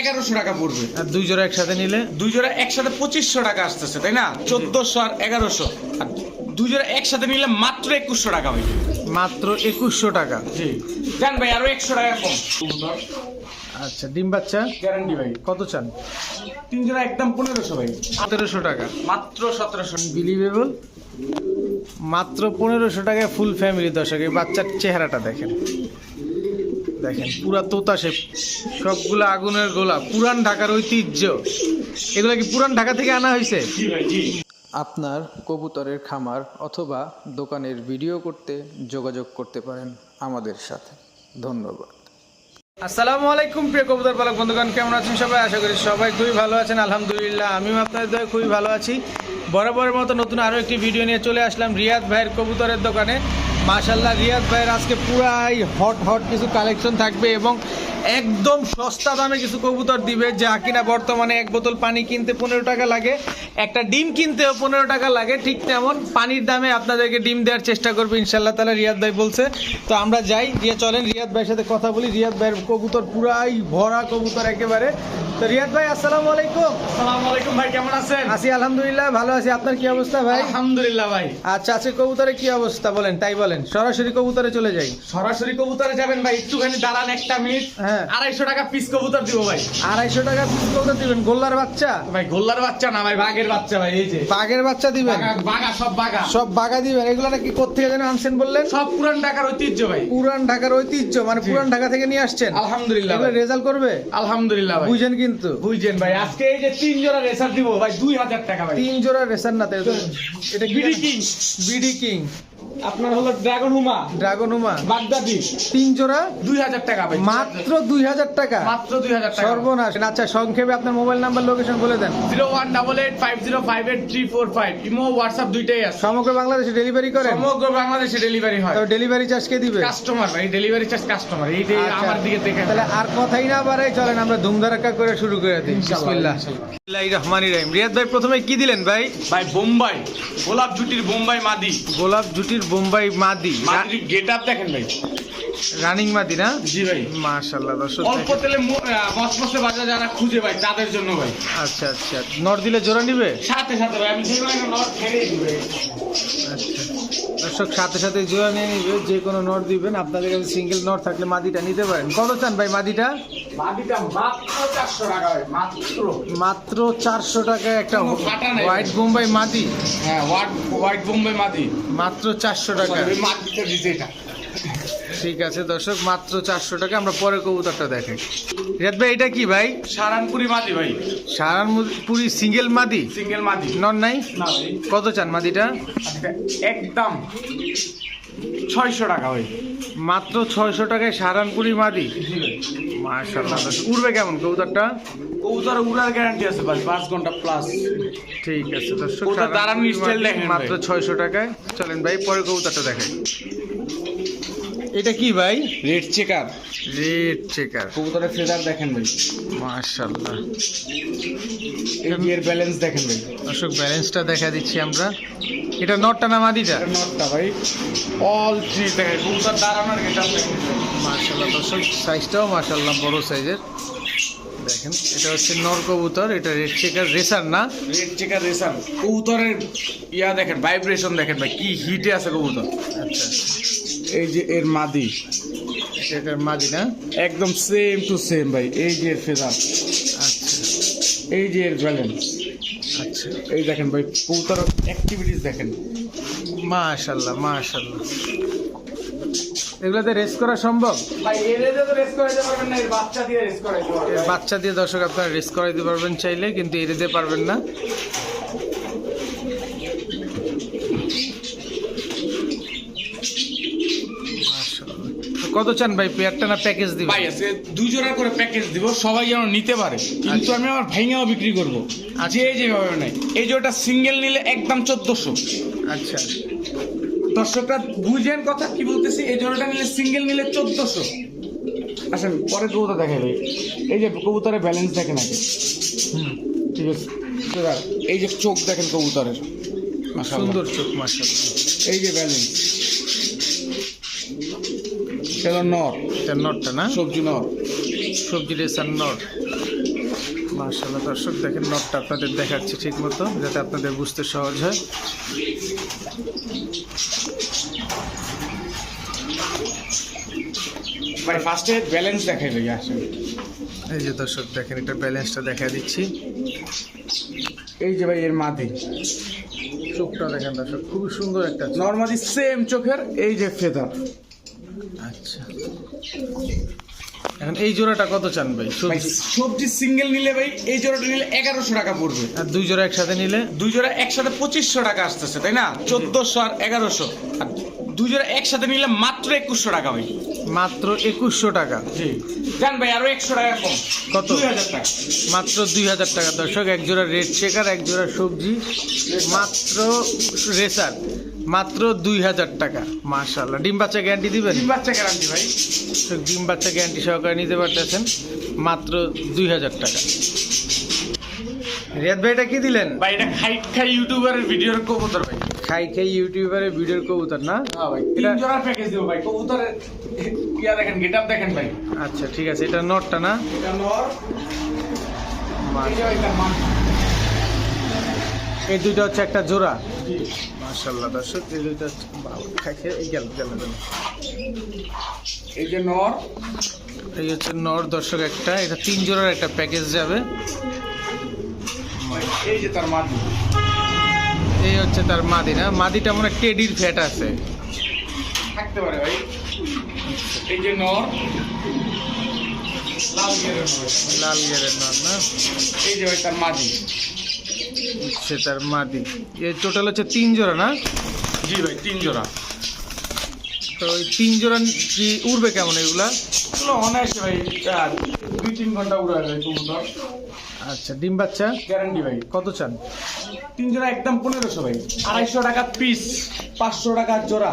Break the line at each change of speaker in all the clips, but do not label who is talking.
এগারোশো টাকা পড়বে।
আর দুই জোড়া একসাথে নিলে?
দুই জোড়া একসাথে পঁচিশশো টাকা আসতেছে তাই না? চোদ্দশো আর এগারোশো। আর দুই জোড়া একসাথে নিলে মাত্র একুশশো টাকা ভাই
মাত্র একুশশো টাকা।
জি। জান ভাই আরও একশো টাকা কম।
আচ্ছা ডিম বাচ্চা?
গ্যারান্টি ভাই।
কত চান?
তিন জোড়া একদম পনেরোশো ভাই।
সতেরোশো টাকা।
মাত্র সতেরোশো।
বিলিভেবল মাত্র পনেরোশো টাকায় ফুল ফ্যামিলি দর্শক এই বাচ্চার চেহারাটা দেখেন। দেখেন পুরা তোতা শেপ সবগুলো আগুনের গোলা। পুরান ঢাকার ঐতিহ্য। এগুলো কি পুরান ঢাকা থেকে আনা হয়েছে?
আপনার কবুতরের খামার অথবা দোকানের ভিডিও করতে যোগাযোগ করতে পারেন আমাদের সাথে। ধন্যবাদ।
আসসালামু আলাইকুম প্রিয় কবুতর পালক বন্ধুগণ কেমন আছেন সবাই? আশা করি সবাই খুবই ভালো আছেন আলহামদুলিল্লাহ। আমিও আপনাদের দয়ে খুবই ভালো আছি। বরাবরের মতো নতুন আরও একটি ভিডিও নিয়ে চলে আসলাম রিয়াদ ভাইয়ের কবুতরের দোকানে। মাশাল্লাহ রিয়াদ ভাইয়ের আজকে পুরাই হট হট কিছু কালেকশন থাকবে এবং একদম সস্তা দামে কিছু কবুতর দিবে যা কিনা বর্তমানে এক বোতল পানি কিনতে পনেরো টাকা লাগে একটা ডিম কিনতেও পনেরো টাকা লাগে ঠিক তেমন। পানির দামে আপনাদেরকে ডিম দেওয়ার চেষ্টা করব ইনশাল্লাহ তালা রিয়াদ ভাই বলছে। তো আমরা যাই রিয়া চলেন রিয়াদ ভাইয়ের সাথে কথা বলি। রিয়াদ ভাইয়ের কবুতর পুরাই ভরা কবুতর একেবারে। তো রিয়াদ ভাই আসসালামু আলাইকুম।
আসসালামু আলাইকুম ভাই কেমন আছেন?
আছি আলহামদুলিল্লাহ ভালো আছি। আপনার কি অবস্থা ভাই?
আলহামদুলিল্লাহ ভাই।
আচ্ছা আজকে কবুতরের কি অবস্থা বলেন তাই বলেন। সরাসরি কবুতরে চলে যাই।
সরাসরি কবুতরে যাবেন ভাই একটুখানি দাঁড়ান একটা মিনিট।
হ্যাঁ।
আড়াইশো টাকা পিস কবুতর দিব ভাই।
আড়াইশো টাকা পিস কবুতর দিবেন। গোল্লার বাচ্চা?
ভাই গোল্লার বাচ্চা না ভাই বাঘের বাচ্চা ভাই এই যে।
বাঘের বাচ্চা দিবেন?
বাঘা বাঘা সব বাঘা।
সব বাঘা দিবেন। এগুলো নাকি কোথেকে যেন আনছেন বললেন?
সব পুরান ঢাকার ঐতিহ্য ভাই।
পুরান ঢাকার ঐতিহ্য মানে পুরান ঢাকা থেকে নিয়ে আসছেন।
আলহামদুলিল্লাহ
এগুলো রেজাল্ট করবে?
আলহামদুলিল্লাহ ভাই।
বুঝেন কিন্তু।
বুঝছেন ভাই আজকে এই যে তিন জোড়া রেসার দিব ভাই দুই হাজার টাকা ভাই।
তিন জোড়া রেসার না এটা
বিডি কিং।
BD king.
আপনার হলো ড্রাগন হুমা
ড্রাগন উমা
বাগদাদি
তিন জোড়া
দুই হাজার টাকা ভাই।
মাত্র দুই হাজার টাকা?
মাত্র দুই হাজার টাকা।
সর্বনাশ। আচ্ছা সংক্ষেপে আপনার মোবাইল নাম্বার লোকেশন বলে দেন।
Zero one double eight five zero five eight three four five. Imo WhatsApp দুইটাই আছে।
সমগ্র বাংলাদেশে ডেলিভারি করেন?
সমগ্র বাংলাদেশে ডেলিভারি হয়।
তো ডেলিভারি চার্জ কে দিবে?
কাস্টমার ভাই ডেলিভারি চার্জ কাস্টমার
আচ্ছা।
আমার দিকে দেখে
তাহলে আর কথাই না বাড়াই চলেন আমরা ধুমধারাক্কা করে শুরু করে দিই। বিসমিল্লাহ।
ইনশাআল্লাহ।
রহমানির রহিম। রিয়াদ ভাই প্রথমে কি দিলেন ভাই?
ভাই বোম্বাই। গোলাপ জুটির বোম্বাই মাদি।
গোলাপ জুটির বোম্বাই মাদি।
গেট আপ দেখেন ভাই।
রানিং মাদি না?
জি ভাই।
মাশাআল্লাহ দর্শক
অল্প তেলে মসমসে বাজার যারা খুঁজে ভাই তাদের জন্য ভাই।
আচ্ছা আচ্ছা। নর দিলে জোড়া নিবে?
সাথে সাথে ভাই আমি যে কোনো নট ছেড়েই দিব।
আচ্ছা। দর্শক সাথে সাথে জোড়া নিয়ে নিবে যে কোনো নট দিবেন। আপনাদের কাছে সিঙ্গেল নট থাকলে মাদিটা নিতে পারেন। কত চান ভাই মাদিটা?
মাত্র চারশো
টাকায় একটা। হোয়াইট বোম্বাই মাদি
হ্যাঁ হোয়াইট হোয়াইট বোম্বাই মাদি
মাত্র চারশো টাকা ঠিক আছে দর্শক মাত্র চারশো টাকা আমরা পরে কবুতরটা দেখাই রিয়াদ ভাই এটা কি ভাই?
সারানপুরি মাদি ভাই।
সারানপুরি সিঙ্গেল মাদি
সিঙ্গেল মাদি
নন নাই? কত চান মাদিটা
আচ্ছা, একদম। ছয়শো টাকা ওই।
মাত্র ছয়শো টাকায় সারানপুরি মাদি। মার্শাল্লাহ উড়বে কেমন কবুতরটা?
কবুতর উড়ার গ্যারান্টি আছে ভাই পাঁচ ঘণ্টা প্লাস
ঠিক আছে দর্শক
দাঁড়ানোর দেখেন
মাত্র। ছয়শো টাকায়। চলেন ভাই পরে কবুতরটা দেখাই। এটা কি ভাই?
রেড চেকার
রেড চেকার
কবুতরের ফেদার দেখেন ভাই।
মার্শাল্লাহ
এই গিয়ার ব্যালেন্স দেখেন ভাই।
দর্শক ব্যালেন্সটা দেখা দিচ্ছি আমরা। এটা নটটা না মাদিটা?
নটটা ভাই। অল থ্রি দেখেন। কবুতর দাঁড়ানোর গেটা দেখেন
মার্শাল্লাহ দর্শক সাইজটাও মার্শাল্লাহ বড় সাইজের দেখেন এটা হচ্ছে নর কবুতর এটা রেড চেকার রেসার না?
রেড চেকার রেসার কবুতরের ইয়া দেখেন ভাইব্রেশন দেখেন ভাই কি হিটে আছে কবুতর।
আচ্ছা।
এই যে এর মাদি।
এটার মাদি না?
একদম সেম টু সেম ভাই এই যে এর ফেদার
আচ্ছা।
এই যে এর ব্যালেন্স।
আচ্ছা।
এই দেখেন ভাই কবুতর অ্যাক্টিভিটিস দেখেন।
মাশাল্লাহ মাশাল্লাহ। এগুলোতে রেস করা সম্ভব?
বাচ্চা দিয়ে
দর্শক আপনারা রেস করাইতে পারবেন চাইলে কিন্তু এড়ে দিতে পারবেন না মাশাআল্লাহ। তো কত চান ভাই? পেয়ারটা না প্যাকেজ দিবেন?
ভাই আজকে দুই জোড়া করে প্যাকেজ দিব সবাই যেন নিতে পারে। কিন্তু আমি আমার ভাইঙাও বিক্রি করব।
আচ্ছা।
যে যেভাবে নাই এই জোড়াটা সিঙ্গেল নিলে একদম চোদ্দশো।
আচ্ছা।
দর্শকরা বুঝেন কথা কি বলতেছি? এই জোড়াটা নিলে সিঙ্গেল নিলে চোদ্দশো। আসেন পরে কবুতর দেখে ভাই। এই যে কবুতরের ব্যালেন্স দেখেন আগে।
হুম।
ঠিক আছে? এই যে চোখ দেখেন কবুতরের। মাশাআল্লাহ।
সুন্দর চোখ মাশাল্লাহ
এই যে ব্যালেন্স এটা নর।
এটা নটটা না?
সবজি নর।
সবজি রেসার নট মার্শাল্লাহ দর্শক দেখেন নটটা আপনাদের দেখাচ্ছি ঠিক মতো যাতে আপনাদের বুঝতে সহজ হয়।
ভাই ফার্স্টে ব্যালেন্স দেখাই ভাই
এই যে দর্শক দেখেন এটা ব্যালেন্সটা দেখা দিচ্ছি।
এই যে ভাই এর মাদি।
চোখটা দেখেন দর্শক খুবই সুন্দর একটা।
নর্মালি সেম চোখের এই যে ফেদার
আচ্ছা। এখন এই জোড়াটা কত চান ভাই? সবজি
সিঙ্গেল নিলে ভাই এই জোড়াটা নিলে এগারোশো টাকা পড়বে।
আর দুই জোড়া একসাথে নিলে?
দুই জোড়া একসাথে পঁচিশশো টাকা আসতেছে তাই না? চোদ্দশো আর এগারোশো। আর দুই জোড়া একসাথে নিলে মাত্র একুশশো টাকা ভাই।
মাত্র একুশশো টাকা।
জি। জান ভাই আরও একশো টাকা কম।
কত?
দুই হাজার টাকা।
মাত্র দুই হাজার টাকা। দর্শক এক জোড়া রেড চেকার এক জোড়া সবজি। মাত্র রেসার। মাত্র দুই হাজার টাকা। মাশাল্লাহ ডিম বাচ্চা গ্যারান্টি দিবেন?
ডিম বাচ্চা গ্যারান্টি ভাই।
ডিম বাচ্চা গ্যারান্টি সহকারে নিতে পারতেছেন মাত্র দুই হাজার টাকা। রিয়াদ ভাই এটা কি দিলেন?
ভাই এটা খাই খাই ইউটিউবারের ভিডিওর কবুতর ভাই।
খাই খাই ইউটিউবারে ভিডিওর কবুতর না?
হ্যাঁ ভাই তিন জোড়ার প্যাকেজ দেবো ভাই। কবুতরের ইয়া দেখেন গেটআপ দেখেন ভাই।
আচ্ছা ঠিক আছে এটা নটটা না?
এটা নর এই
দুইটা হচ্ছে একটা জোড়া। মাশাল্লাহ দর্শক এই দুইটা হচ্ছে- বাবা, খাই খাই এই গেল গেল
এই যে নর।
এই হচ্ছে নর দর্শক একটা এটা তিন জোড়ার একটা প্যাকেজ যাবে।
এই যে তার মাদি।
এই হচ্ছে তার মাদি না? মাদিটা মনে টেডির ফ্যাট আছে।
থাকতে পারে ভাই। এই যে নর। লাল গেরের নর।
লাল গেরের নর না?
এই যে ভাই তার মাদি।
তার মাদি এই টোটাল হচ্ছে তিন জোড়া না?
জি ভাই তিন জোড়া।
তো ওই তিন জোড়া কি উড়বে কেমন এগুলা?
অনায়াসে ভাই দুই তিন ঘণ্টা উড়া যায় কবুতর।
আচ্ছা ডিম বাচ্চা?
গ্যারান্টি ভাই।
কত চান?
তিন জোড়া একদম পনেরোশো ভাই। আড়াইশো টাকা পিস পাঁচশো টাকা জোড়া।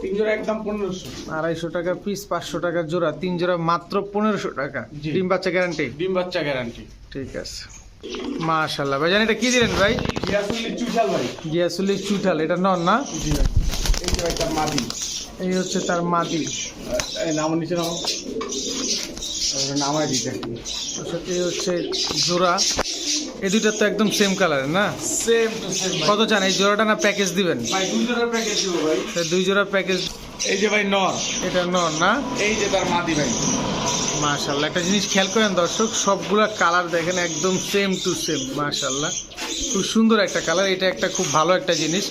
তিন জোড়া একদম পনেরোশো।
আড়াইশো টাকা পিস পাঁচশো টাকা জোড়া। তিন জোড়া মাত্র পনেরোশো টাকা। ডিম বাচ্চা গ্যারান্টি
ডিম বাচ্চা গ্যারান্টি
ঠিক আছে। মাশাল্লাহ ভাই জানি এটা কি দিলেন ভাই?
গিয়াসুল্লি চুষাল ভাই।
গিয়াসুলি চুটাল এটা নন না?
জি ভাই। এই যে ভাই মাদি।
এই হচ্ছে তার মাদি।
এই নাম নিচে নাম নামাই দিতে।
অর্থাৎ এই হচ্ছে জোড়া। এই দুইটা তো একদম সেম কালারের না?
সেম
কত চান এই জোড়াটা না প্যাকেজ দিবেন?
ভাই দুই জোড়ার প্যাকেজ দিব ভাই।
দুই জোড়া প্যাকেজ
এই যে ভাই নর।
এটা নন না?
এই যে তার মাদি ভাই।
মাশাল্লাহ একটা জিনিস খেয়াল করেন দর্শক সবগুলা কালার দেখেন একদম সেম টু সেম মাশাল্লাহ খুব সুন্দর একটা কালার এটা একটা খুব ভালো একটা জিনিস।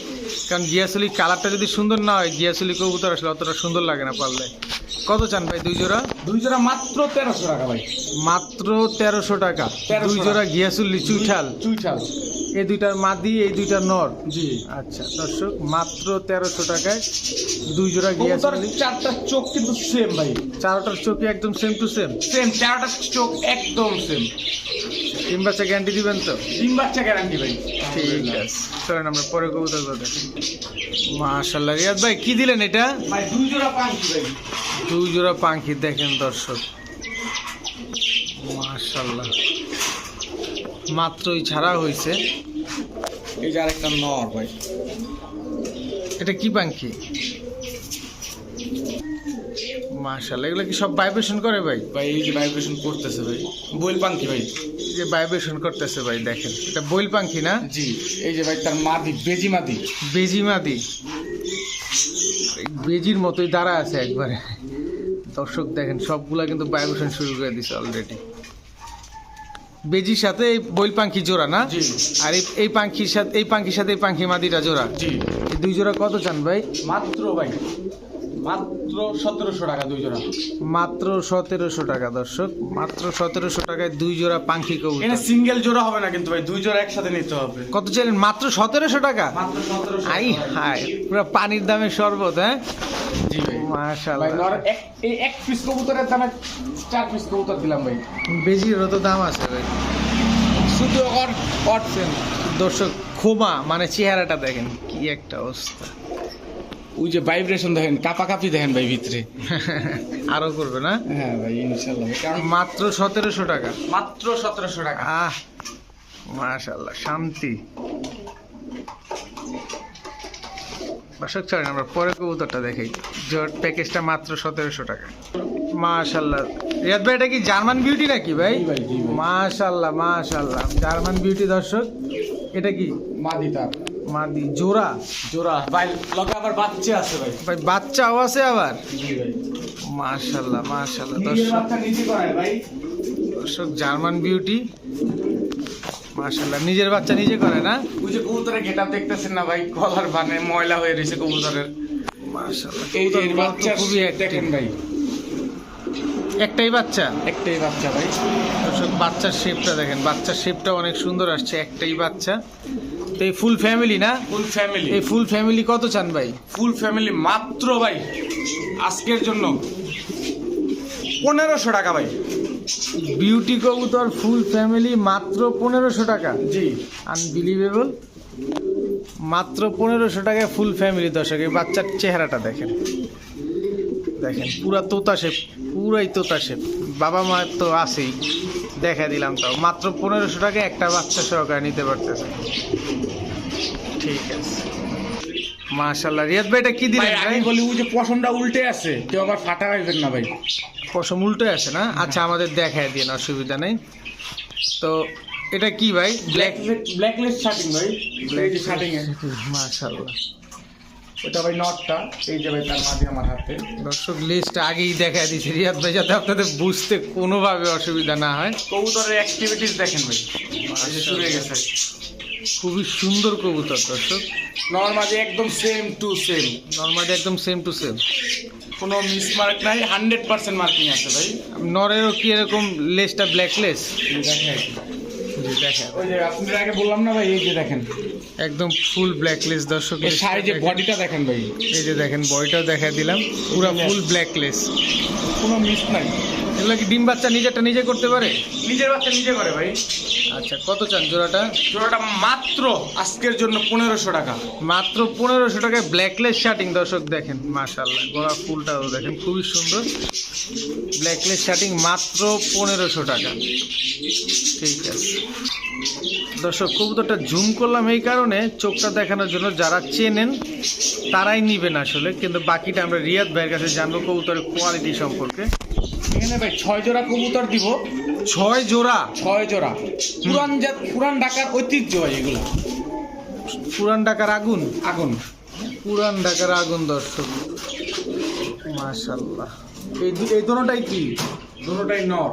কারণ গিয়াসলি কালারটা যদি সুন্দর না হয় গিয়াসলি কবুতর আসলে অতটা সুন্দর লাগে না পারলে। কত চান ভাই দুই জোড়া?
দুই জোড়া মাত্র তেরোশো টাকা ভাই।
মাত্র তেরোশো টাকা। দুই জোড়া গিয়াসুল্লি চুঠাল
চুইঠাল।
এই দুইটার মাদি এই দুইটা নর?
জি।
আচ্ছা দর্শক মাত্র তেরোশো টাকায় দুই জোড়া
কবুতর
গিয়াসুল্লি
চারটা চোখ কিন্তু সেম ভাই।
চারোটার চোখে একদম সেম টু সেম
সেম চারটা চোখ একদম সেম
তিন বাচ্চা গ্যারান্টি দিবেন তো?
ডিম বাচ্চা গ্যারান্টি ভাই।
ঠিক আছে। চলেন আমরা পরে কবুতর দেখি। মাশাল্লাহ রিয়াদ ভাই কি দিলেন এটা?
ভাই দুই জোড়া পাঁচটি ভাই।
দুই জোড়া পাখি দেখেন দর্শক। মাশাল্লাহ মাত্রই ছাড়া হয়েছে।
এই যে আরেকটা নর ভাই।
এটা কি পাখি? মাশাল্লাহ এগুলো কি সব ভাইব্রেশন করে ভাই?
ভাই এই যে ভাইব্রেশন করতেছে ভাই। বইল পাঙ্কি ভাই।
এই যে ভাইব্রেশন করতেছে ভাই দেখেন। এটা বইল পাখি না?
জি এই যে ভাই তার মাদি বেজি মাদি।
বেজি মাদি। বেজির মতোই দাঁড়া আছে একবারে। দর্শক দেখেন সবগুলা কিন্তু ভাইব্রেশন শুরু করে দিছে অলরেডি বেজির সাথে এই বইল পাখি জোড়া না? আর এই এই পাখির সাথে এই পাখির সাথে এই পাখি মাদিটা জোড়া? দুই জোড়া কত চান ভাই?
মাত্র ভাই মাত্র সতেরোশো টাকা দুই জোড়া।
মাত্র সতেরোশো টাকা দর্শক। মাত্র সতেরোশো টাকায় দুই জোড়া পাখি কবুতর।
এখানে সিঙ্গেল জোড়া হবে না কিন্তু ভাই দুই জোড়া একসাথে নিতে হবে।
কত চাইলেন? মাত্র সতেরোশো টাকা?
মাত্র সতেরোশো
আই হাই পুরো পানির দামে শরবত হ্যাঁ?
জি ভাই। ভাই নর এক এই এক পিস কবুতরের দামে চার পিস কবুতর দিলাম ভাই।
বেজিরও তো দাম আছে ভাই।
শুধু
দর্শক মানে চেহারাটা দেখেন কি একটা অবস্থা।
ওই যে ভাইব্রেশন দেখেন কাপা কাপি দেখেন ভাই ভিতরে।
আরও করবে না?
হ্যাঁ ভাই ইনশাল্লাহ ভাই কারণ
মাত্র সতেরোশো টাকা।
মাত্র সতেরোশো টাকা।
আহ মাশাল্লাহ শান্তি। দর্শক চলেন আমরা পরে কবুতরটা দেখাই। জোর প্যাকেজটা মাত্র সতেরোশো টাকা। মাশাল্লাহ রিয়াদ ভাই এটা কি জার্মান বিউটি নাকি ভাই। মাশাল্লাহ মাশাল্লাহ জার্মান বিউটি দর্শক এটা কি?
মাদি তার।
মাদি জোড়া?
জোড়া। ভাই লগে আবার বাচ্চা আছে ভাই।
ভাই বাচ্চাও আছে আবার? মাশাল্লাহ মাশাল্লাহ দর্শক দর্শক জার্মান বিউটি। মাশাল্লাহ নিজের বাচ্চা নিজে করে না?
ওই যে কবুতরের গেট দেখতেছেন না ভাই? কলার বানে ময়লা হয়ে রয়েছে কবুতরের।
মাশাল্লাহ
এই যে বাচ্চা
খুবই
দেখেন। ভাই।
একটাই বাচ্চা?
একটাই বাচ্চা ভাই।
দর্শক বাচ্চার শেপটা দেখেন বাচ্চার শেপটা অনেক সুন্দর আসছে একটাই বাচ্চা। তো এই ফুল ফ্যামিলি না?
ফুল ফ্যামিলি
এই ফুল ফ্যামিলি কত চান ভাই?
ফুল ফ্যামিলি মাত্র ভাই আজকের জন্য। পনেরোশো টাকা ভাই।
বিউটি কবুতর ফুল ফ্যামিলি মাত্র পনেরোশো টাকা।
জি।
আনবিলিভেবল মাত্র পনেরোশো টাকায় ফুল ফ্যামিলি দর্শক এই বাচ্চার চেহারাটা দেখেন। দেখেন পুরা তোতা শেপ পুরাই তোতা শেপ বাবা মা তো আছেই দেখা দিলাম তাও। মাত্র পনেরোশো টাকায় একটা বাচ্চা সহকারে নিতে পারতেছে। ঠিক আছে। মাশাল্লাহ রিয়াদ ভাই এটা কি দিলেন ভাই আমি
বলি ওই যে পশমটা উল্টে আছে কেউ আবার ফাটা পাইবেন না ভাই।
পশম উল্টো আছে না? আচ্ছা আমাদের দেখায় দিন অসুবিধা নেই। তো এটা কি ভাই?
ব্ল্যাক ব্ল্যাক লিস্ট শার্টিং ভাই। ব্ল্যাক শার্টিং এ।
মাশাল্লাহ
ওটা ভাই নটটা এই যে ভাই তার মাঝে আমার হাতে।
দর্শক লিস্ট আগেই দেখা দিয়েছি। রিয়াদ ভাই যাতে আপনাদের বুঝতে কোনোভাবে অসুবিধা না হয়।
কবুতরের অ্যাক্টিভিটিস দেখেন ভাই। শুরু হয়ে গেছে।
খুবই সুন্দর কবুতর দর্শক
নর্মালি একদম সেম টু সেম
নর্মালি একদম সেম টু সেম
কোনো মিস মার্ক নাই হান্ড্রেড পার্সেন্ট মার্কিং আছে ভাই।
নরেরও কি এরকম লেসটা ব্ল্যাক লেস
এই দেখেন। ওই যে আপনাদের আগে বললাম না ভাই এই যে দেখেন।
একদম ফুল ব্ল্যাক লেস দর্শক
সাইজে বডিটা দেখেন। ভাই।
এই যে দেখেন বডিটাও দেখা দিলাম পুরো ফুল ব্ল্যাক লেস
কোনো মিস নাই।
এগুলো কি ডিম বাচ্চা নিজেরটা নিজে করতে পারে?
নিজের বাচ্চা নিজে করে ভাই।
আচ্ছা কত চান জোড়াটা?
জোড়াটা মাত্র আজকের জন্য পনেরোশো টাকা।
মাত্র পনেরোশো টাকায় ব্ল্যাকলেস শার্টিং দর্শক দেখেন মাশাল্লাহ গোড়া ফুলটাও দেখেন খুবই সুন্দর। ব্ল্যাকলেস শার্টিং মাত্র পনেরোশো টাকা। ঠিক আছে। দর্শক কবুতরটা জুম করলাম এই কারণে চোখটা দেখানোর জন্য যারা চেনেন তারাই নিবেন আসলে। কিন্তু বাকিটা আমরা রিয়াদ ভাইয়ের কাছে জানব কবুতরের কোয়ালিটি সম্পর্কে।
এখানে ভাই ছয় জোড়া কবুতর দিব।
ছয় জোড়া?
ছয় জোড়া। পুরান জাত পুরান ঢাকার ঐতিহ্য ভাই এগুলো।
পুরান ঢাকার আগুন?
আগুন।
পুরান ঢাকার আগুন দর্শক। মাশাল্লাহ এই এই দোনোটাই কি?
দুটোটাই নর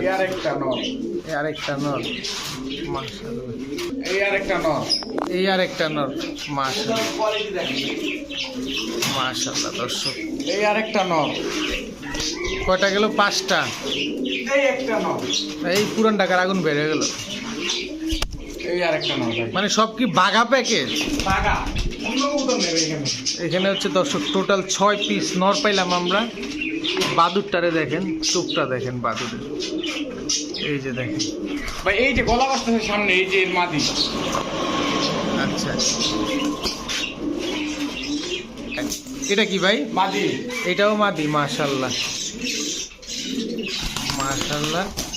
এই আর একটা নর
এই আরেকটা নর মাশাল্লাহ
এই আর একটা নর
এই আরেকটা নর মাশাল্লাহ
কোয়ালিটি দেখেন
মাশাল্লাহ দর্শক।
এই আর একটা নর
কয়টা গেল? পাঁচটা।
এই একটা নর
এই পুরান ঢাকার আগুন বেড়ে গেল।
এই আর একটা নর
মানে সব কি বাঘা প্যাকেজ
এখানে।
এখানে হচ্ছে দর্শক টোটাল ছয় পিস নর পাইলাম আমরা। বাদুরটারে দেখেন চোখটা দেখেন বাদুরের এই যে দেখেন।
ভাই এই যে গলা বাসতেছে সামনে এই যে এর মাদি।
আচ্ছা। এটা কি ভাই?
মাদি।
এটাও মাদি মাশাল্লাহ। মাশাল্লাহ।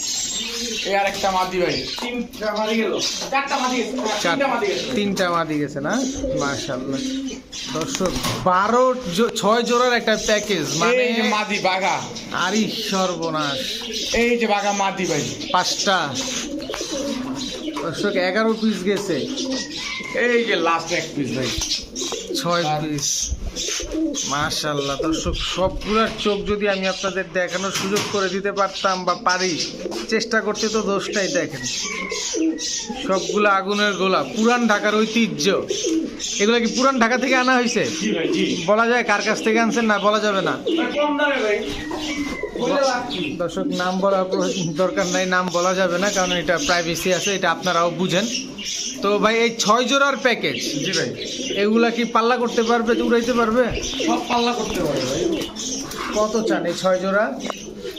এই আর একটা মাদি ভাই তিনটা মাদি গেল। চারটা মাদি গেছে তিনটা মাদি গেছে।
তিনটা মাদি গেছে না? মাশাল্লাহ দর্শক বারো ছয় জোড়ার একটা প্যাকেজ মানে
মাদি বাঘা।
আরই সর্বনাশ।
এই যে বাঘা মাদি ভাই।
পাঁচটা। দর্শক এগারো পিস গেছে।
এই যে লাস্ট এক পিস ভাই।
ছয় পিস মাশাল্লাহ দর্শক সবগুলোর চোখ যদি আমি আপনাদের দেখানোর সুযোগ করে দিতে পারতাম বা পারি চেষ্টা করতে তো দোষটাই দেখেন। সবগুলো আগুনের গোলা পুরান ঢাকার ঐতিহ্য। এগুলো কি পুরান ঢাকা থেকে আনা হয়েছে? বলা যায় কার কাছ থেকে আনছেন না বলা যাবে না? দর্শক নাম বলা দরকার নাই নাম বলা যাবে না কারণ এটা প্রাইভেসি আছে এটা আপনারাও বুঝেন। তো ভাই এই ছয় জোড়ার প্যাকেজ
জি ভাই।
এগুলা কি পাল্লা করতে পারবে উড়াইতে পারবে?
সব পাল্লা করতে পারবে ভাই।
কত চান এই ছয় জোড়া?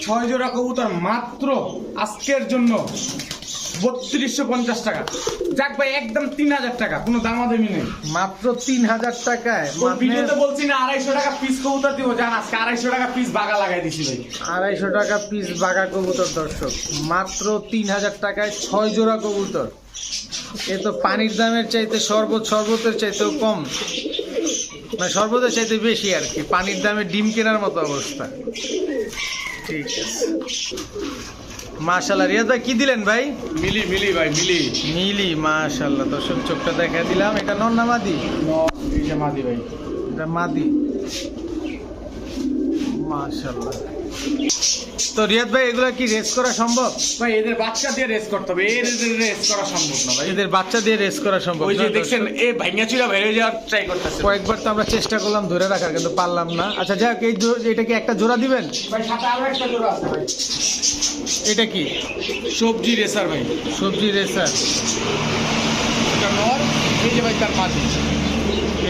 ছয় জোড়া কবুতর মাত্র আজকের জন্য। বত্রিশশো পঞ্চাশ টাকা। যাক ভাই একদম তিন হাজার টাকা কোনো দামাদামি নেই।
মাত্র তিন হাজার টাকায় মানে
ভিডিওতে বলছি না আড়াইশো টাকা পিস কবুতর দিব জান আজকে আড়াইশো টাকা পিস বাগা লাগাই দিছি ভাই।
আড়াইশো টাকা পিস বাঘা কবুতর দর্শক। মাত্র তিন হাজার টাকায় ছয় জোড়া কবুতর। এ তো পানির দামের চাইতে শরবত শরবতের চাইতেও কম। মানে শরবতের চাইতে বেশি আর কি পানির দামে ডিম কেনার মতো অবস্থা। ঠিক আছে। মাশাল্লাহ রিয়াদ ভাই কি দিলেন ভাই?
মিলি মিলি ভাই মিলি।
মিলি মাশাল্লাহ দর্শক চোখটা দেখা দিলাম। এটা নন না মাদি?
মাদি ভাই।
এটা মাদি। মাশাল্লাহ তো রিয়াদ ভাই এগুলো কি রেস করা সম্ভব?
ভাই এদের বাচ্চা দিয়ে রেস করতে হবে। এর রেস করা সম্ভব না ভাই।
এদের বাচ্চা দিয়ে রেস করা সম্ভব
ওই যে দেখছেন এ ভাঙ্গা চুরা বেড়ে যাওয়ার ট্রাই করতেছে।
কয়েকবার তো আমরা চেষ্টা করলাম ধরে রাখার কিন্তু পারলাম না। আচ্ছা যাক এই এটা কি একটা জোড়া দিবেন?
ভাই সাথে আরও একটা জোড়া আছে ভাই।
এটা কি?
সবজি রেসার ভাই।
সবজি রেসার
এটা নর এই যে ভাই তার মাদি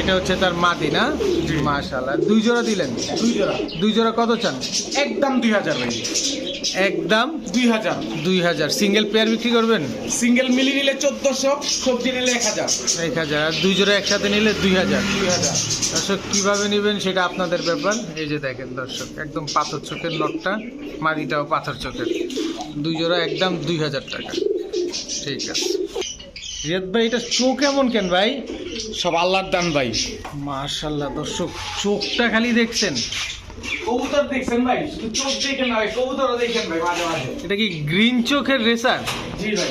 এটা হচ্ছে তার মাদি না। মাশাল্লাহ দুই জোড়া দিলেন?
দুই জোড়া।
দুই জোড়া কত চান?
একদম দুই হাজার ভাই।
একদম?
দুই হাজার।
দুই হাজার। সিঙ্গেল পেয়ার বিক্রি করবেন?
সিঙ্গেল মিলি নিলে চোদ্দশো সবজি নিলে এক হাজার।
এক হাজার। আর দুই জোড়া একসাথে নিলে দুই হাজার।
দুই হাজার।
দর্শক কীভাবে নেবেন সেটা আপনাদের ব্যাপার। এই যে দেখেন দর্শক একদম পাথর চোখের নটটা মাদিটাও পাথর চোখের। দুই জোড়া একদম দুই হাজার টাকা। ঠিক আছে। রিয়াদ ভাই এটা চোখ এমন কেন ভাই?
সব আল্লাহর দান ভাই।
মার্শাল্লাহ দর্শক চোখটা খালি দেখছেন।
কবুতর দেখছেন ভাই শুধু চোখ দেখেন না ভাই কবুতরও দেখেন ভাই মাঝে মাঝে।
এটা কি গ্রিন চোখের রেসার?
জি ভাই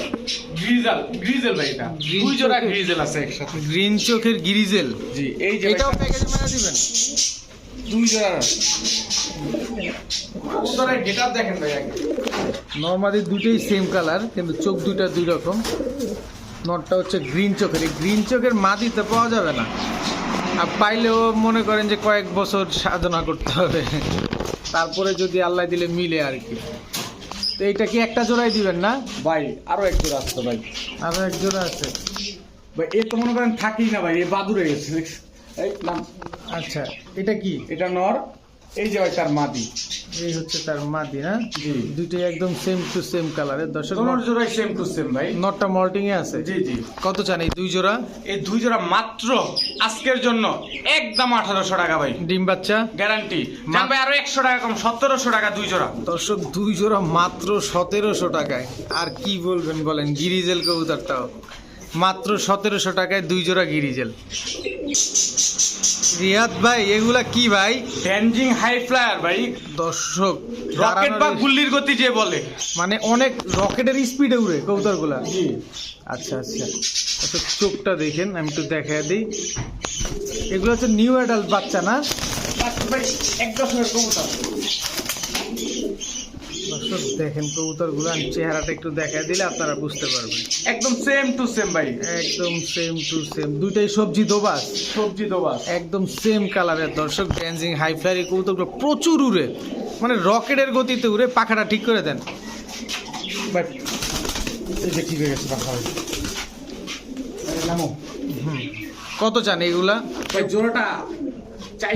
গ্রিজেল গ্রিজেল ভাই এটা। দুই জোড়া গ্রিজেল আছে একসাথে।
গ্রিন চোখের গিরিজেল।
জি এই যে
এটাও প্যাকেজে মেরে দিবেন?
দুই জোড়া। কবুতরের গেটআপ দেখেন ভাই আগে।
নর্মালি দুটোই সেম কালার কিন্তু চোখ দুইটা দুই রকম। নটটা হচ্ছে গ্রিন চোখের। এই গ্রিন চোখের মাটিতে পাওয়া যাবে না। আর পাইলেও মনে করেন যে কয়েক বছর সাধনা করতে হবে। তারপরে যদি আল্লাহ দিলে মিলে আর কি। তো এইটা কি একটা জোড়াই দিবেন না?
ভাই আরও এক জোড়া আছে ভাই।
আরও এক জোড়া আছে।
ভাই এ তো মনে করেন থাকি না ভাই এ বাদুরে গেছে। এই নাম।
আচ্ছা এটা কি?
এটা নর এই যে তার মাদি।
এই হচ্ছে তার মাদি না
জি।
দুইটাই একদম সেম টু সেম কালারের দর্শক
তোমার জোড়াই সেম টু সেম ভাই।
নটটা মল্টিং এ আছে?
জি জি।
কত চান এই দুই জোড়া?
এই দুই জোড়া মাত্র আজকের জন্য একদম আঠারোশো টাকা ভাই।
ডিম বাচ্চা?
গ্যারান্টি জান ভাই আরও একশো টাকা কম সতেরোশো টাকা দুই জোড়া।
দর্শক দুই জোড়া মাত্র সতেরোশো টাকায়। আর কি বলবেন বলেন গিরিজেল কবুতরটাও। মাত্র সতেরোশো টাকায় দুই জোড়া গিরিজেল রিয়াদ ভাই এগুলা কি ভাই?
ড্যানজিং হাই ফ্লায়ার ভাই।
দর্শক
রকেট বা গুল্লির গতি যে বলে।
মানে অনেক রকেটের স্পিডে উড়ে কবুতরগুলা। আচ্ছা আচ্ছা। আচ্ছা চোখটা দেখেন আমি একটু দেখা দিই। এগুলো হচ্ছে নিউ অ্যাডাল্ট বাচ্চা না?
এক দশমের কবুতর।
দর্শক দেখেন কবুতরগুলো আমি চেহারাটা একটু দেখা দিলে আপনারা বুঝতে পারবেন।
একদম সেম টু সেম ভাই।
একদম সেম টু সেম দুইটাই সবজি দোবাস।
সবজি দোবাস।
একদম সেম কালারের দর্শক ড্যান্সিং হাই ফ্লায়ার এই কবুতরগুলো প্রচুর উড়ে। মানে রকেটের গতিতে উড়ে পাখাটা ঠিক করে দেন।
হয়ে গেছে পাখা নামো।
হুম। কত চান এইগুলা
ভাই জোড়াটা চাই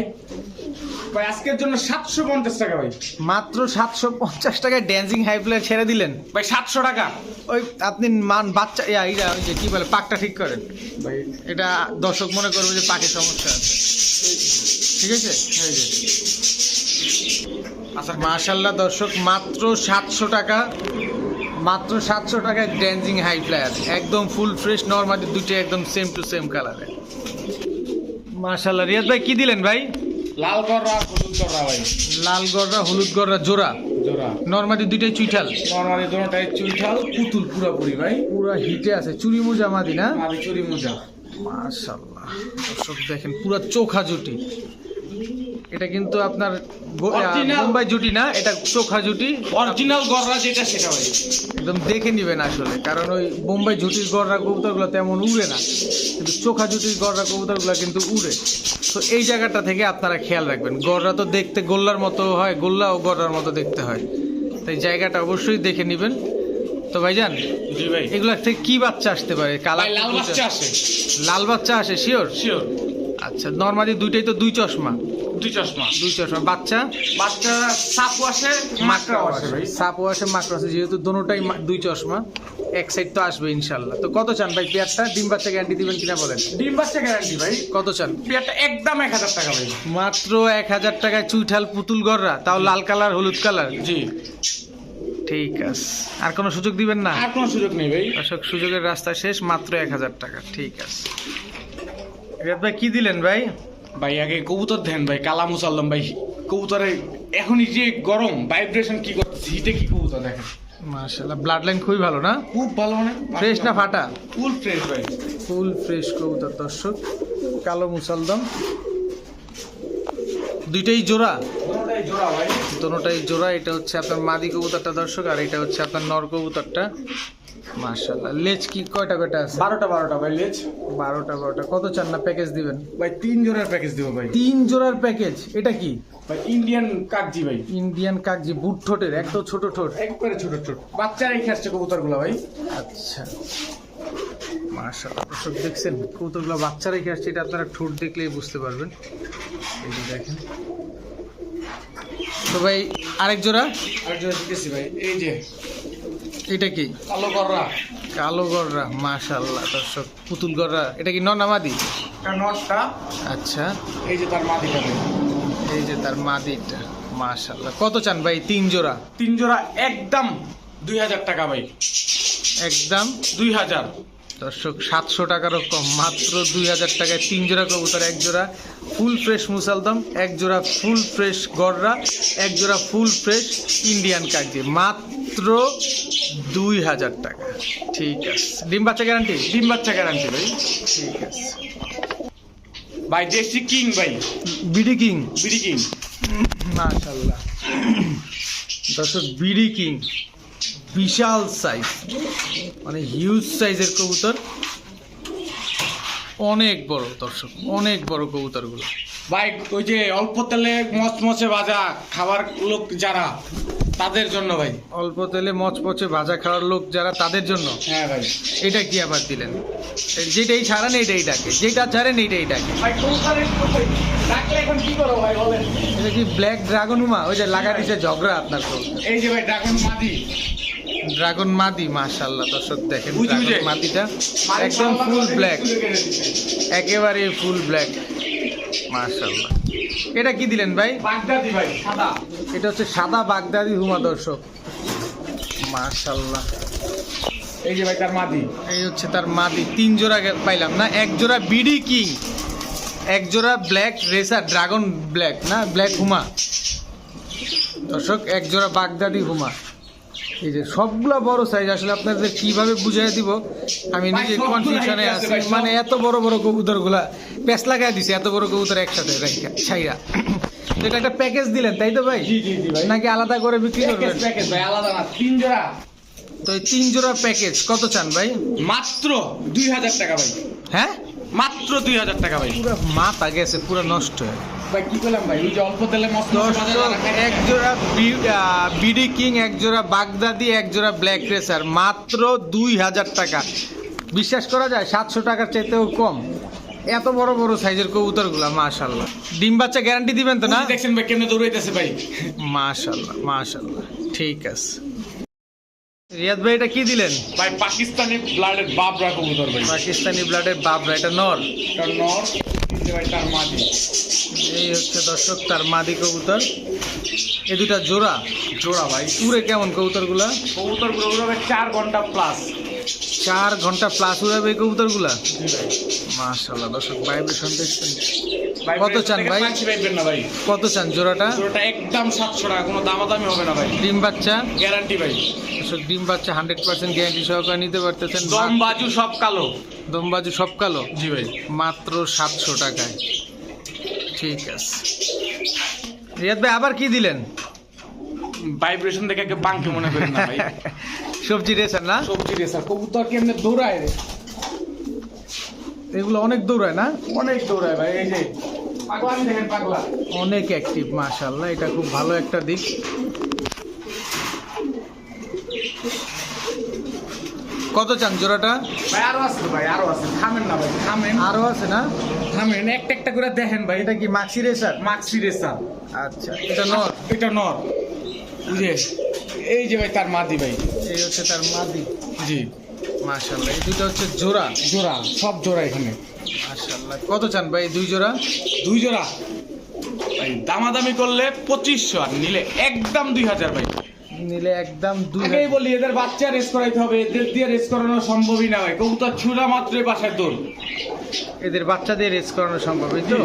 ভাই আজকের জন্য সাতশো পঞ্চাশ টাকা ভাই।
মাত্র সাতশো পঞ্চাশ টাকায় ড্যান্সিং হাই ফ্লায়ার ছেড়ে দিলেন?
ভাই সাতশো টাকা।
ওই আপনি মান বাচ্চা ইয়া ইয়া ওই যে কি বলে পাকটা ঠিক করেন।
ভাই
এটা দর্শক মনে করবে যে পাখির সমস্যা আছে। ঠিক আছে?
আচ্ছা।
মাশাল্লাহ দর্শক মাত্র সাতশো টাকা মাত্র সাতশো টাকায় ড্যান্সিং হাই ফ্লায়ার একদম ফুল ফ্রেশ নর্মালি দুটো একদম সেম টু সেম কালারে মাশাল্লাহ রিয়াদ ভাই কি দিলেন ভাই?
লাল গররা হলুদ গররা ভাই।
লাল গররা হলুদ গররা জোড়া?
জোড়া।
নর্মালি দুইটাই চুইঠাল?
নর্মালি দুটাই চুইঠাল পুতুল পুরাপুরি ভাই।
পুরা হিটে আছে। চুরি মোজা মাদি না?
মাদি চুরি মোজা।
মাশাল্লাহ দর্শক দেখেন পুরা চোখা জুটি এটা কিন্তু আপনার। বোম্বাই জুটি না এটা চোখা জুটি।
অরিজিনাল গররা যেটা সেটা ভাই।
একদম দেখে নিবেন আসলে কারণ ওই বোম্বাই জুটির গড়রা কবুতরগুলো তেমন উড়ে না কিন্তু চোখা জুটির গড়রা কবুতরগুলো কিন্তু উড়ে। তো এই জায়গাটা থেকে আপনারা খেয়াল রাখবেন গড়রা তো দেখতে গোল্লার মতো হয় গোল্লা ও গড়ার মতো দেখতে হয়। তাই জায়গাটা অবশ্যই দেখে নেবেন। তো ভাইজান
জি ভাই।
এগুলো থেকে কি বাচ্চা আসতে পারে? কালা
লাল বাচ্চা আসে।
লাল বাচ্চা আসে শিওর?
শিওর।
আচ্ছা নর্মালি দুইটাই তো দুই চশমা।
দুই চশমা।
দুই চশমা। বাচ্চা?
বাচ্চা সাপও আসে মাকড়াও আসে। ভাই।
সাপও আসে মাকড় আছে যেহেতু দোনোটাই মা- দুই চশমা এক সাইড তো আসবে ইনশাল্লাহ। তো কত চান ভাই? পেয়ারটা ডিম বাচ্চা গ্যারান্টি দিবেন কিনা বলেন?
ডিম বাচ্চা গ্যারান্টি ভাই।
কত চান?
পেয়ারটা একদম এক হাজার টাকা ভাই।
মাত্র এক হাজার টাকায় চুইঠাল পুতুল গররা তাও লাল কালার হলুদ কালার?
জি।
ঠিক আছে আর কোনো সুযোগ দিবেন না?
আর কোনো সুযোগ নেই ভাই।
অশোক সুযোগের রাস্তা শেষ মাত্র এক হাজার টাকা। ঠিক আছে। রিয়াদ ভাই কি দিলেন ভাই?
ভাই আগে কবুতর দেন ভাই কালা মুসাল্লাম ভাই। কবুতরে এখনই যে গরম ভাইব্রেশন কি করতেছে হিটে কি কবুতর দেখেন।
মাশাল্লাহ ব্লাড লাইন খুবই ভালো না?
খুব ভালো মানে
ফ্রেশ না ফাটা?
ফুল ফ্রেশ ভাই।
ফুল ফ্রেশ কবুতর দর্শক। কালো মুসালদম দুইটাই জোড়া?
কোনোটাই জোড়া ভাই।
দোনোটাই জোড়া এটা হচ্ছে আপনার মাদি কবুতরটা দর্শক আর এটা হচ্ছে আপনার নর কবুতরটা। মাশাল্লাহ লেজ কি কয়টা কয়টা আছে?
বারোটা বারোটা ভাই লেজ।
বারোটা বারোটা। কত চান না প্যাকেজ দিবেন?
ভাই তিন জোড়ার প্যাকেজ দিব ভাই।
তিন জোড়ার প্যাকেজ? এটা কি?
ভাই ইন্ডিয়ান কাকজি ভাই।
ইন্ডিয়ান কাগজি বুট ঠোঁটের একদম ছোট ঠোঁট।
একবারে ছোট ছোট বাচ্চারাই খাচ্ছে কবুতরগুলো ভাই।
আচ্ছা। মাশাআল্লাহ দর্শক দেখছেন কবুতরগুলো বাচ্চা রেখে আসছে এটা আপনারা ঠোঁট দেখলেই বুঝতে পারবেন। এই যে দেখেন। তো ভাই আরেক জোড়া?
আর জোড়া দিতেছি ভাই এই যে।
এটা কি?
কালো গড়া
কালো গররা মাশাআল্লাহ দর্শক। পুতুল গররা এটা কি ননামাদি
এটা নটটা
আচ্ছা।
এই যে তার মাদিটা
এই যে তার মাদিটা মাশাআল্লাহ। কত চান ভাই তিন জোড়া?
তিন জোড়া একদম দুই হাজার টাকা ভাই।
একদম?
দুই হাজার।
দর্শক সাতশো টাকারও কম। মাত্র দুই হাজার টাকায় তিন জোড়া কবুতর এক জোড়া ফুল ফ্রেশ মুসালদম এক জোড়া ফুল ফ্রেশ গররা এক জোড়া ফুল ফ্রেশ ইন্ডিয়ান কাগজি মাত্র দুই হাজার টাকা। ঠিক আছে। ডিম বাচ্চা গ্যারান্টি
ডিম বাচ্চা গ্যারান্টি ভাই।
ঠিক আছে।
ভাই দেশি কিং ভাই।
BD king?
BD king.
মাশাল্লাহ। দর্শক বিডি কিং। বিশাল সাইজ মানে হিউজ সাইজের কবুতর। অনেক বড় দর্শক অনেক বড় কবুতরগুলো।
ভাই ওই যে অল্প তেলে মচমচে ভাজা খাবার লোক যারা তাদের জন্য ভাই।
অল্প তেলে মচমচে ভাজা খাওয়ার লোক যারা তাদের জন্য।
হ্যাঁ ভাই।
এটা কি আবার দিলেন? এই যেটাই ছাড়েন এইটাই ডাকে। যেটা ছাড়েন এইটাই ডাকে। এটা কি ব্ল্যাক ড্রাগন উমা? ওই যে লাগা দিছে ঝগড়া আপনার তো।
এই যে ভাই ড্রাগন মাদি।
ড্রাগন মাদি মাশাল্লাহ দর্শক দেখেন। ড্রাগন মাদিটা একদম ফুল ব্ল্যাক। একেবারে ফুল ব্ল্যাক মাশাল্লাহ এটা কি দিলেন ভাই?
বাগদাদি ভাই সাদা।
এটা হচ্ছে সাদা বাগদাদি হুমা দর্শক। মাশাল্লাহ
এই যে ভাই তার মাদি।
এই হচ্ছে তার মাদি। তিন জোড়া পাইলাম না? এক জোড়া বিডি কিং। এক জোড়া ব্ল্যাক রেসার ড্রাগন ব্ল্যাক না? ব্ল্যাক হুমা। দর্শক এক জোড়া বাগদাদি হুমা। এই যে সবগুলা বড় সাইজ আসলে আপনাদের কীভাবে বুঝাই দিব? আমি নিজে কনফিউশনে
আছি।
মানে এত বড় বড় কবুতরগুলা প্যাস লাগাই দিছে এত বড় কবুতর একসাথে ছাইরা। এটা একটা প্যাকেজ দিলেন তাই তো ভাই? নাকি আলাদা করে বিক্রি
প্যাকেজ
করবেন?
প্যাকেজ ভাই আলাদা না তিন জোড়া।
তো এই তিন জোড়া প্যাকেজ কত চান ভাই?
মাত্র দুই হাজার টাকা ভাই।
হ্যাঁ?
মাত্র দুই হাজার টাকা ভাই।
পুরো মাথা গেছে পুরো নষ্ট হয়ে বিডি কিং এক জোড়া বাগদাদি এক জোড়া ব্ল্যাক রেসার মাত্র দুই হাজার টাকা। বিশ্বাস করা যায় সাতশো টাকার চাইতেও কম। এত বড় বড় সাইজের কবুতরগুলা মাশাল্লাহ ডিম বাচ্চা গ্যারান্টি দিবেন তো না?
দেখছেন ভাই কেমনে দৌড়াইতেছে ভাই।
মাশাল্লাহ মাশাল্লাহ ঠিক আছে। রিয়াদ ভাই এটা কি দিলেন?
ভাই পাকিস্তানি ব্লাডের বাবরা কবুতর ভাই।
পাকিস্তানি ব্লাডের বাবরা এটা নর।
নর। এই
হচ্ছে দর্শক তার মাদি কবুতর। এ দুটা জোড়া?
জোড়া ভাই।
উড়ে কেমন কবুতরগুলা?
কবুতরগুলো উড়াবে চার ঘণ্টা প্লাস
চার ঘণ্টা প্লাস উড়াবে এই কবুতরগুলা? মাশাল্লাহ দর্শক ভাইব্রেশন দেখছেন। কত চান ভাই? কত চান জোড়াটা?
জোড়াটা একদম সাতশো টাকা কোনো দামাদামি হবে না ভাই।
ডিম বাচ্চা?
গ্যারান্টি ভাই।
দর্শক ডিম বাচ্চা হান্ড্রেড পার্সেন্ট গ্যারান্টি সহকারে নিতে পারতেছেন।
দম বাজু সব কালো।
দমবাজু সব কালো?
জি ভাই।
মাত্র সাতশো টাকায়। ঠিক আছে। রিয়াদ ভাই আবার কি দিলেন?
ভাইব্রেশন দেখে বাঙ্কি মনে করেন না ভাই।
সবজি রেসার না?
সবজি রেসা কবুতর কেমনে দৌড়ায় রে?
এগুলো অনেক দৌড়ায় না?
অনেক দৌড়ায় ভাই এই যে পাগলা দেখেন পাগলা।
অনেক অ্যাক্টিভ মাশাল্লাহ এটা খুব ভালো একটা দিক। কত চান জোড়াটা?
ভাই আরও আছে ভাই আরও আছে। থামেন না ভাই থামেন।
আরও আছে না?
থামেন একটা একটা করে দেখেন ভাই
এটা কি মাক্সি রেসার?
মাক্সি রেসা
আচ্ছা। এটা নর?
এটা নর। যে এই যে ভাই তার মাদি ভাই।
এই হচ্ছে তার মাদি।
জি।
মাশাল্লাহ এই দুটো হচ্ছে জোড়া।
জোড়া সব জোড়া এখানে।
মাশাল্লাহ কত চান ভাই দুই জোড়া?
দুই জোড়া। ভাই দামাদামি করলে পঁচিশশো আর নিলে একদম দুই হাজার ভাই।
নিলে একদম
আগেই বলি এদের বাচ্চা রেস করাইতে হবে এদের দিয়ে রেস করানো সম্ভবই না ভাই। কবুতর ছুড়া মাত্রই বাসায় দৌড়।
এদের বাচ্চাদের রেস করানো সম্ভব এই তো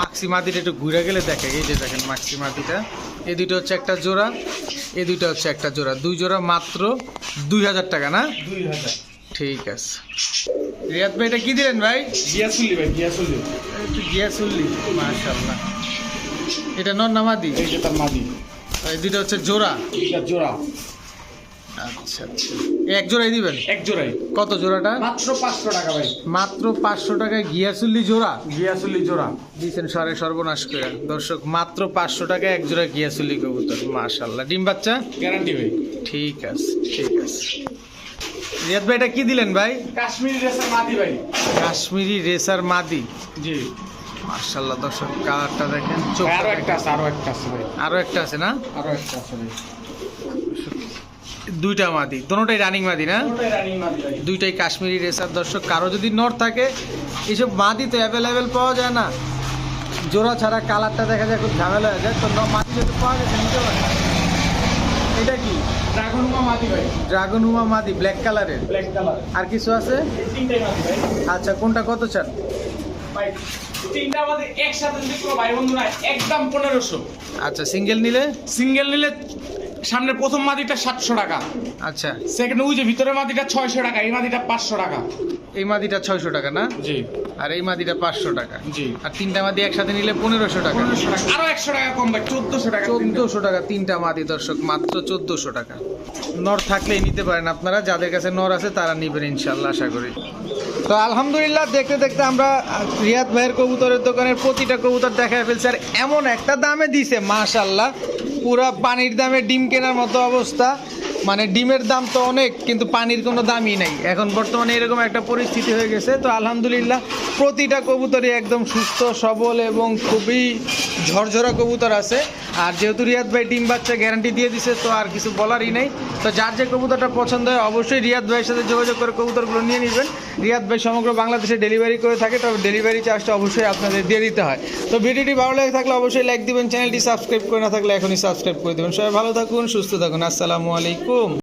মাক্সি মাদিটা একটু ঘুরে গেলে দেখে এই যে দেখেন মাক্সি মাদিটা। এই দুটো হচ্ছে একটা জোড়া এই দুইটা হচ্ছে একটা জোড়া। দুই জোড়া মাত্র দুই হাজার টাকা না?
দুই হাজার।
ঠিক আছে। রিয়াদ ভাই এটা কি দিলেন ভাই?
গিয়াসুল্লি ভাই গিয়াসুল্লি
একটু গিয়া চললি মাশাল্লাহ এটা নর নামাদি
এই যে তার মাদি।
এই দুটো হচ্ছে জোড়া।
জোড়া।
আচ্ছা আচ্ছা। এক জোড়াই দিবেন?
এক জোড়াই।
কত জোড়াটা?
মাত্র পাঁচশো টাকা ভাই।
মাত্র পাঁচশো টাকায় গিয়াসুল্লি জোড়া?
গিয়াসুল্লি জোড়া।
দিয়েছেন সারে সর্বনাশ করে। দর্শক মাত্র পাঁচশো টাকায় এক জোড়া গিয়াসুল্লি কবুতর। মাশাল্লাহ ডিম বাচ্চা?
গ্যারান্টি ভাই।
ঠিক আছে ঠিক আছে। রিয়াদ ভাই এটা কি দিলেন ভাই?
কাশ্মীরি রেসার মাদি ভাই।
কাশ্মীরি রেসার মাদি?
জি।
মাশাল্লাহ দর্শক কালারটা দেখেন চোখ
আরও একটা আছে আরও একটা আছে ভাই।
আরও একটা আছে না?
আরও একটা আছে ভাই।
দুইটা মাদি। দোনোটাই রানিং মাদি না? দুইটাই কাশ্মীরি রেসার দর্শক। কারও যদি নর থাকে এইসব মাদি তো অ্যাভেলেবেল পাওয়া যায় না। জোড়া ছাড়া কালারটা দেখা যায় খুব ঝামেলা হয়ে যায়। তো মাদি যদি পাওয়া যায় নিতে পারে। এটা কি?
ড্রাগন
হুমা মাদি ব্ল্যাক কালারের আর কিছু আছে? আচ্ছা কোনটা কত চান?
তিনটা মাদি একসাথে যদি কোনো ভাই বন্ধু নাই একদম পনেরোশো।
আচ্ছা সিঙ্গেল নিলে?
সিঙ্গেল নিলে সামনে প্রথম মাদিটা সাতশো টাকা।
আচ্ছা।
সেকেন্ড ওই যে ভিতরের মাদিটা ছয়শো টাকা এই মাদিটা পাঁচশো টাকা।
এই মাদিটা ছয়শো টাকা না?
জি।
আর এই মাদিটা পাঁচশো টাকা।
জি।
আর তিনটা মাদি একসাথে নিলে পনেরোশো টাকা।
আরও একশো টাকা কম ভাই চোদ্দশো টাকা
চোদ্দোশো টাকা তিনটা মাদি দর্শক মাত্র চোদ্দোশো টাকা। নর থাকলেই নিতে পারেন আপনারা যাদের কাছে নর আছে তারা নিবেন ইনশাল্লাহ আশা করি। তো আলহামদুলিল্লাহ দেখতে দেখতে আমরা রিয়াদ ভাইয়ের কবুতরের দোকানের প্রতিটা কবুতর দেখা ফেলছি। আর এমন একটা দামে দিছে মাশাল্লাহ পুরা পানির দামে ডিম কেনার মতো অবস্থা। মানে ডিমের দাম তো অনেক, কিন্তু পানির কোনো দামই নাই। এখন বর্তমানে এরকম একটা পরিস্থিতি হয়ে গেছে, তো আলহামদুলিল্লাহ প্রতিটা কবুতরই একদম সুস্থ, সবল এবং খুবই ঝরঝরা কবুতর আছে। আর যেহেতু রিয়াদ ভাই ডিম বাচ্চা গ্যারান্টি দিয়ে দিছে, তো আর কিছু বলারই নেই। তো যার যে কবুতরটা পছন্দ হয়, অবশ্যই রিয়াদ ভাইয়ের সাথে যোগাযোগ করে কবুতরগুলো নিয়ে নেবেন। রিয়াদ ভাই সমগ্র বাংলাদেশে ডেলিভারি করে থাকে, তবে ডেলিভারি চার্জটা অবশ্যই আপনাদের দিয়ে দিতে হয়। তো ভিডিওটি ভালো লাগে থাকলে অবশ্যই লাইক দিবেন চ্যানেলটি সাবস্ক্রাইব করে না থাকলে এখনই সাবস্ক্রাইব করে দেবেন। সবাই ভালো থাকুন, সুস্থ থাকুন, আসসালামু আলাইকুম